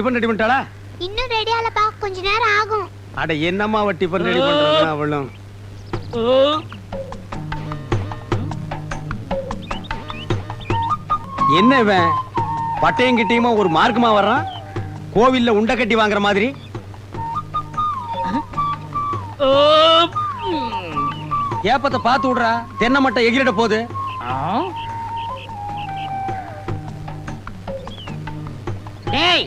Tiffin ready பண்ணிட்டாளா? இன்னும் ready ஆலப்பா கொஞ்ச நேரம் ஆகும். அட என்னம்மா அவ டிஃபன் ரெடி பண்றது அவளும்? என்ன இவன்? பட்டையும் கிட்டையுமா ஒரு மார்க்கமா வர்றான்? கோவில்ல உண்டை கட்டி வாங்குற மாதிரி? ஏப்பத்தை பார்த்து விடுறா. தென்னை மட்டை எகிரிட போகுது. டேய்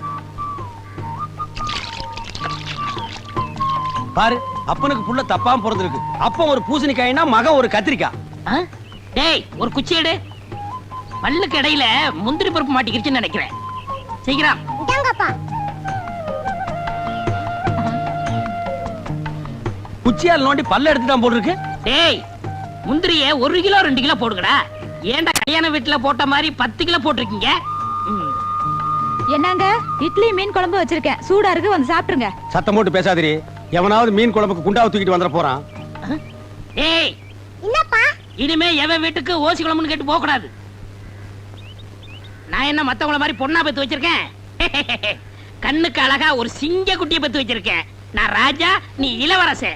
பாரு அப்பனுக்கு புள்ள தப்பாம பிறந்திருக்கு அப்பன் ஒரு பூசணிக்காய்னா மகன் ஒரு கத்திரிக்காய்? டேய் ஒரு குச்சி எடு. பல்லுக்கு இடையில முந்திரி பருப்பு மாட்டிக்கிருச்சுன்னு நினைக்கிறேன். சீக்கிரம். குச்சியால் நோண்டி பல்ல எடுத்துட்டான் போல் இருக்கு டேய் முந்திரிய ஒரு கிலோ ரெண்டு கிலோ போடுங்கடா. ஏன்டா கல்யாண வீட்டுல போட்ட மாதிரி பத்து கிலோ போட்டிருக்கீங்க. என்னங்க? இட்லி மீன் குழம்பு வச்சிருக்கேன். சூடா இருக்கு வந்து சாப்பிட்டுருங்க. சத்தம் போட்டு பேசாதிரி. எவனாவது மீன் குழம்புக்கு குண்டாவை தூக்கிட்டு வந்துட போறான். டேய் என்னப்பா? இனிமே எவன் வீட்டுக்கு ஓசி குழம்புன்னு கேட்டு போக கூடாது. நான் என்ன மத்தவங்கள மாதிரி பொண்ணா பெத்து வச்சிருக்கேன்? கண்ணுக்கு அழகா ஒரு சிங்க குட்டியை பெத்து வச்சிருக்கேன். நான் ராஜா நீ இளவரசே.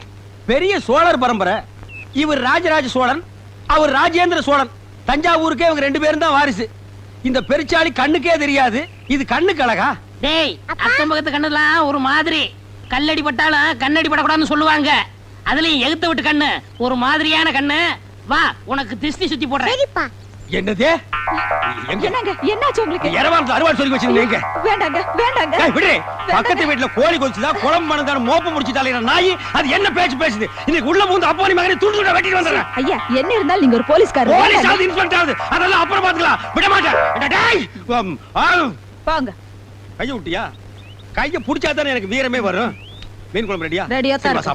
பெரிய சோழர் பரம்பரை. இவர் ராஜராஜ சோழன் அவர் ராஜேந்திர சோழன். தஞ்சாவூருக்கே இவங்க ரெண்டு பேரும் தான் வாரிசு. இந்த பெருச்சாளி கண்ணுக்கே தெரியாது. இது கண்ணுக்கு அழகா? டேய் அக்கம் பக்கத்து கண்ணுலாம் ஒரு மாதிரி. கல்லடி பட்டாலும் கண்ணடி படக்கூடாதுன்னு சொல்லுவாங்க. அதுலயும் எகுத்த விட்டு கண்ணு. ஒரு மாதிரியான கண்ணு. வா உனக்கு திஷ்டி சுத்தி போடுறேன். என்னது? என்னங்க? என்னாச்சு உங்களுக்கு? இரவாரத்து அறுவாள் சொல்லி வச்சிருந்தீங்க வேண்டாங்க வேண்டாங்க. விடு பக்கத்து வீட்டுல கோழி கொலிச்சுதா குழம்பு மணந்தாலும் மோப்ப முடிச்சுட்டாலே நாய்? அது என்ன பேச்சு பேசுது? இன்னைக்கு உள்ள பூந்து அப்பா மகனை துண்டு துண்டா வெட்டிட்டு வந்துடுறேன் ஐயா என்ன இருந்தாலும் நீங்க ஒரு போலீஸ்காரர். போலீஸ். ஆகுது இன்ஸ்பெக்டர் ஆகுது. அதெல்லாம் அப்புறம் பாத்துக்கலாம் விட மாட்டேன். டேய் கைய விட்டியா? கைய புடிச்சா தானே எனக்கு வீரமே வரும். மீன் குழம்பு ரெடியா ரெடியா தான். சாப்பிடலாம்